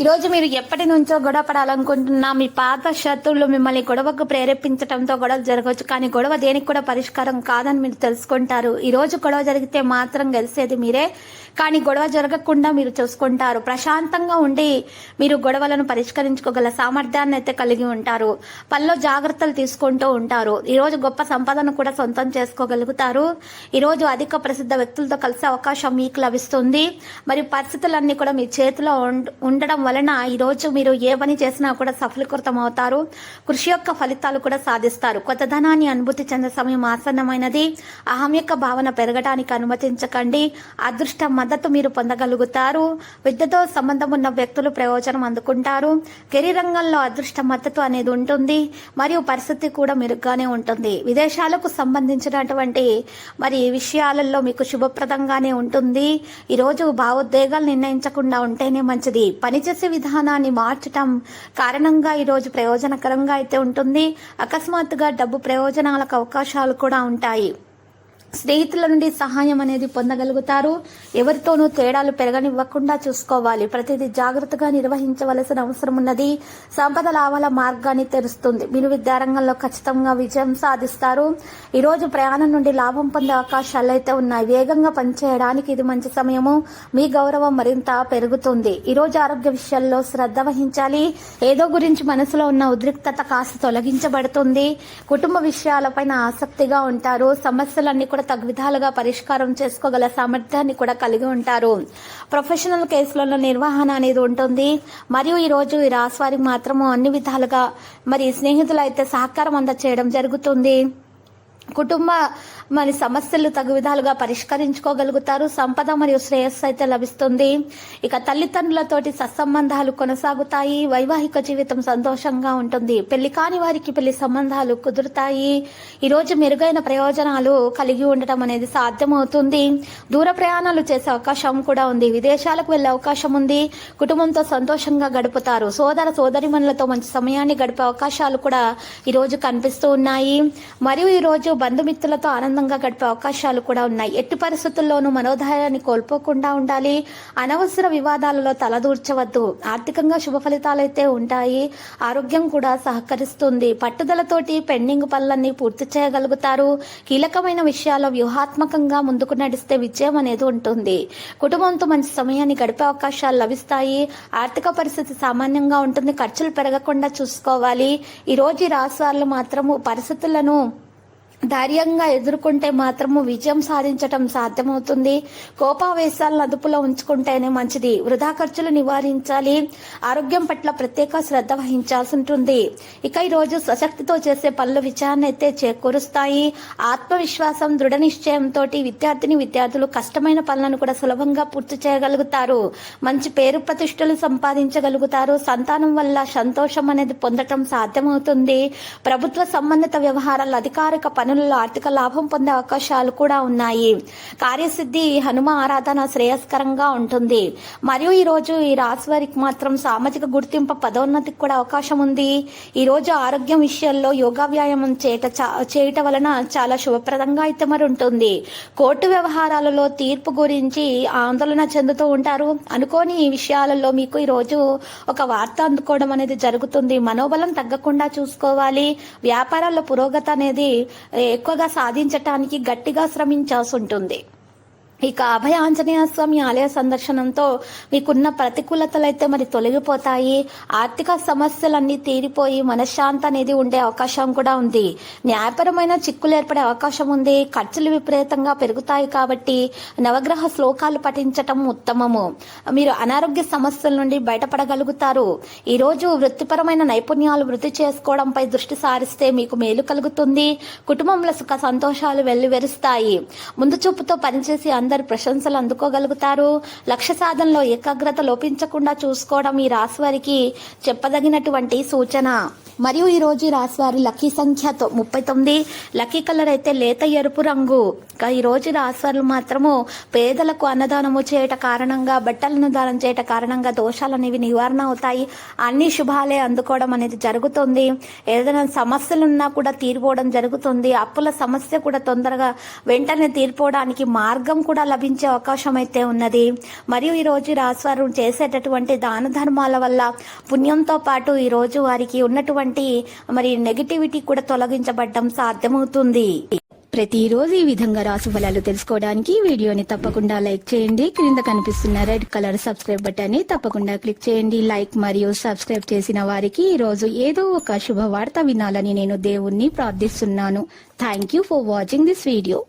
ఈ రోజు మీరు ఎప్పటి నుంచో గొడవ పడాలనుకుంటున్నా మీ పాత శత్రువులు మిమ్మల్ని గొడవకు ప్రేరేపించడంతో గొడవ జరగవచ్చు కానీ గొడవ దేనికి కూడా పరిష్కారం కాదని మీరు తెలుసుకుంటారు. ఈ రోజు గొడవ జరిగితే మాత్రం గెలిసేది మీరే కానీ గొడవ జరగకుండా మీరు చూసుకుంటారు. ప్రశాంతంగా ఉండి మీరు గొడవలను పరిష్కరించుకోగల సామర్థ్యాన్ని అయితే కలిగి ఉంటారు. పనిలో జాగ్రత్తలు తీసుకుంటూ ఉంటారు. ఈ రోజు గొప్ప సంపదను కూడా సొంతం చేసుకోగలుగుతారు. ఈ రోజు అధిక ప్రసిద్ధ వ్యక్తులతో కలిసే అవకాశం మీకు లభిస్తుంది. మరియు పరిస్థితులన్నీ కూడా మీ చేతిలో ఉండడం వలన ఈ రోజు మీరు ఏ పని చేసినా కూడా సఫలీకృతం అవుతారు కృషి యొక్క ఫలితాలు కూడా సాధిస్తారు. కొత్త ధనాన్ని అనుభూతి చెందే సమయం ఆసన్నమైనది. అహం యొక్క భావన పెరగడానికి అనుమతించకండి. అదృష్ట మద్దతు మీరు పొందగలుగుతారు. విద్యతో సంబంధం ఉన్న వ్యక్తులు ప్రయోజనం అందుకుంటారు. కెరీర్ రంగంలో అదృష్ట మద్దతు అనేది ఉంటుంది. మరియు పరిస్థితి కూడా మెరుగ్గానే ఉంటుంది. విదేశాలకు సంబంధించినటువంటి మరి విషయాలలో మీకు శుభప్రదంగానే ఉంటుంది. ఈరోజు భావోద్వేగాలు నిర్ణయించకుండా ఉంటేనే మంచిది. పనిచేసే విధానాన్ని మార్చటం కారణంగా ఈరోజు ప్రయోజనకరంగా అయితే ఉంటుంది. అకస్మాత్తుగా డబ్బు ప్రయోజనాలకు అవకాశాలు కూడా ఉంటాయి. స్నేహితుల నుండి సహాయం అనేది పొందగలుగుతారు. ఎవరితోనూ తేడాలు పెరగనివ్వకుండా చూసుకోవాలి. ప్రతిదీ జాగ్రత్తగా నిర్వహించవలసిన అవసరం ఉన్నది. సంపద లాభాల మార్గాన్ని తెరుస్తుంది. మీరు విద్యారంగంలో ఖచ్చితంగా విజయం సాధిస్తారు. ఈ రోజు ప్రయాణం నుండి లాభం పొందే అవకాశాలు అయితే ఉన్నాయి. వేగంగా పనిచేయడానికి ఇది మంచి సమయము. మీ గౌరవం మరింత పెరుగుతుంది. ఈ రోజు ఆరోగ్య విషయాల్లో శ్రద్ధ వహించాలి. ఏదో గురించి మనసులో ఉన్న ఉద్రిక్తత కాస్త తొలగించబడుతుంది. కుటుంబ విషయాలపైన ఆసక్తిగా ఉంటారు. సమస్యలన్నీ కూడా తగు విధాలుగా పరిష్కారం చేసుకోగల సామర్థ్యాన్ని కూడా కలిగి ఉంటారు. ప్రొఫెషనల్ కేసులలో నిర్వహణ అనేది ఉంటుంది. మరియు ఈరోజు ఈ రాశి వారికి మాత్రము అన్ని విధాలుగా మరి స్నేహితులు అయితే సహకారం అందచేయడం జరుగుతుంది. కుటుంబ మరి సమస్యలు తగు విధాలుగా పరిష్కరించుకోగలుగుతారు. సంపద మరియు శ్రేయస్సు అయితే లభిస్తుంది. ఇక తల్లిదండ్రులతోటి సత్సంబంధాలు కొనసాగుతాయి. వైవాహిక జీవితం సంతోషంగా ఉంటుంది. పెళ్ళి కాని వారికి పెళ్ళి సంబంధాలు కుదురుతాయి. ఈ రోజు మెరుగైన ప్రయోజనాలు కలిగి ఉండటం అనేది సాధ్యమవుతుంది. దూర ప్రయాణాలు చేసే అవకాశం కూడా ఉంది. విదేశాలకు వెళ్ళే అవకాశం ఉంది. కుటుంబంతో సంతోషంగా గడుపుతారు. సోదర సోదరిమణులతో మంచి సమయాన్ని గడిపే అవకాశాలు కూడా ఈ రోజు కనిపిస్తూ ఉన్నాయి. మరియు ఈ రోజు బంధుమిత్రులతో ఆనందంగా గడిపే అవకాశాలు కూడా ఉన్నాయి. ఎట్టి పరిస్థితుల్లోనూ మనోధైర్యాన్ని కోల్పోకుండా ఉండాలి. అనవసర వివాదాలలో తలదూర్చవద్దు. ఆర్థికంగా శుభ ఫలితాలైతే ఉంటాయి. ఆరోగ్యం కూడా సహకరిస్తుంది. పట్టుదలతోటి పెండింగ్ పనులన్నీ పూర్తి చేయగలుగుతారు. కీలకమైన విషయాల్లో వ్యూహాత్మకంగా ముందుకు నడిస్తే విజయం అనేది ఉంటుంది. కుటుంబంతో మంచి సమయాన్ని గడిపే అవకాశాలు లభిస్తాయి. ఆర్థిక పరిస్థితి సామాన్యంగా ఉంటుంది. ఖర్చులు పెరగకుండా చూసుకోవాలి. ఈ రోజు రాశి వాళ్ళు మాత్రము పరిస్థితులను ధైర్యంగా ఎదుర్కొంటే మాత్రము విజయం సాధించటం సాధ్యమవుతుంది. కోపావేశాలను అదుపులో ఉంచుకుంటేనే మంచిది. వృధా ఖర్చులు నివారించాలి. ఆరోగ్యం పట్ల ప్రత్యేక శ్రద్ధ వహించాల్సి ఉంటుంది. ఇక ఈ రోజు సశక్తితో చేసే పనులు విజయాన్ని అయితే చేకూరుస్తాయి. ఆత్మవిశ్వాసం దృఢ నిశ్చయంతో విద్యార్థిని విద్యార్థులు కష్టమైన పనులను కూడా సులభంగా పూర్తి చేయగలుగుతారు. మంచి పేరు ప్రతిష్టలు సంపాదించగలుగుతారు. సంతానం వల్ల సంతోషం అనేది పొందటం సాధ్యమవుతుంది. ప్రభుత్వ సంబంధిత వ్యవహారాల అధికారిక పనులలో ఆర్థిక లాభం పొందే అవకాశాలు కూడా ఉన్నాయి. కార్యసిద్ధి హనుమ ఆరాధన శ్రేయస్కరంగా ఉంటుంది. మరియు ఈ రోజు ఈ రాశి వారికి మాత్రం సామాజిక గుర్తింపు పదోన్నతికి కూడా అవకాశం ఉంది. ఈ రోజు ఆరోగ్యం విషయంలో యోగా వ్యాయామం చేయట చా- చేయటం వలన చాలా శుభప్రదంగా అయితే మరి ఉంటుంది. కోర్టు వ్యవహారాలలో తీర్పు గురించి ఆందోళన చెందుతూ ఉంటారు. అనుకోని ఈ విషయాలలో మీకు ఈరోజు ఒక వార్త అందుకోవడం అనేది జరుగుతుంది. మనోబలం తగ్గకుండా చూసుకోవాలి. వ్యాపారాల్లో పురోగతి అనేది ఎక్కువగా సాధించటానికి గట్టిగా శ్రమించాల్సి ఉంటుంది. ఇక అభయ ఆంజనేయ స్వామి ఆలయ సందర్శనంతో మీకున్న ప్రతికూలతలు అయితే మరి తొలగిపోతాయి. ఆర్థిక సమస్యలన్నీ తీరిపోయి మనశ్శాంతి అనేది ఉండే అవకాశం కూడా ఉంది. న్యాయపరమైన చిక్కులు ఏర్పడే అవకాశం ఉంది. ఖర్చులు విపరీతంగా పెరుగుతాయి కాబట్టి నవగ్రహ శ్లోకాలు పఠించటం ఉత్తమము. మీరు అనారోగ్య సమస్యల నుండి బయటపడగలుగుతారు. ఈరోజు వృత్తిపరమైన నైపుణ్యాలు వృద్ధి చేసుకోవడంపై దృష్టి సారిస్తే మీకు మేలు కలుగుతుంది. కుటుంబంలో సుఖ సంతోషాలు వెల్లువెరుస్తాయి. ముందు చూపుతో పనిచేసి అందరి ప్రశంసలు అందుకోగలుగుతారు. లక్ష్య సాధనలో ఏకాగ్రత లోపించకుండా చూసుకోవడం ఈ రాశి వారికి చెప్పదగినటువంటి సూచన. మరియు ఈ రోజు ఈ రాశి వారి లక్కీ సంఖ్య ముప్పై తొమ్మిది. లక్కీ కలర్ అయితే లేత ఎరుపు రంగు. ఈ రోజు రాశివారులు మాత్రము పేదలకు అన్నదానము చేయట కారణంగా బట్టలను దానం చేయట కారణంగా దోషాలు అనేవి నివారణ అవుతాయి. అన్ని శుభాలే అందుకోవడం అనేది జరుగుతుంది. ఏదైనా సమస్యలున్నా కూడా తీరిపోవడం జరుగుతుంది. అప్పుల సమస్య కూడా తొందరగా వెంటనే తీరిపోవడానికి మార్గం కూడా లభించే అవకాశం అయితే ఉన్నది. మరియు ఈరోజు రోజు చేసేటటువంటి దాన ధర్మాల వల్ల పుణ్యంతో పాటు ఈరోజు వారికి ఉన్నటువంటి మరి నెగిటివిటీ కూడా తొలగించబడడం సాధ్యమవుతుంది. ప్రతిరోజు ఈ విధంగా రాశి ఫలాలు తెలుసుకోవడానికి వీడియోని తప్పకుండా లైక్ చేయండి. క్రింద కనిపిస్తున్న రెడ్ కలర్ సబ్స్క్రైబ్ బటన్ని తప్పకుండా క్లిక్ చేయండి. లైక్ మరియు సబ్స్క్రైబ్ చేసిన వారికి ఈ రోజు ఏదో ఒక శుభవార్త వినాలని నేను దేవుణ్ణి ప్రార్థిస్తున్నాను. Thank you for watching this video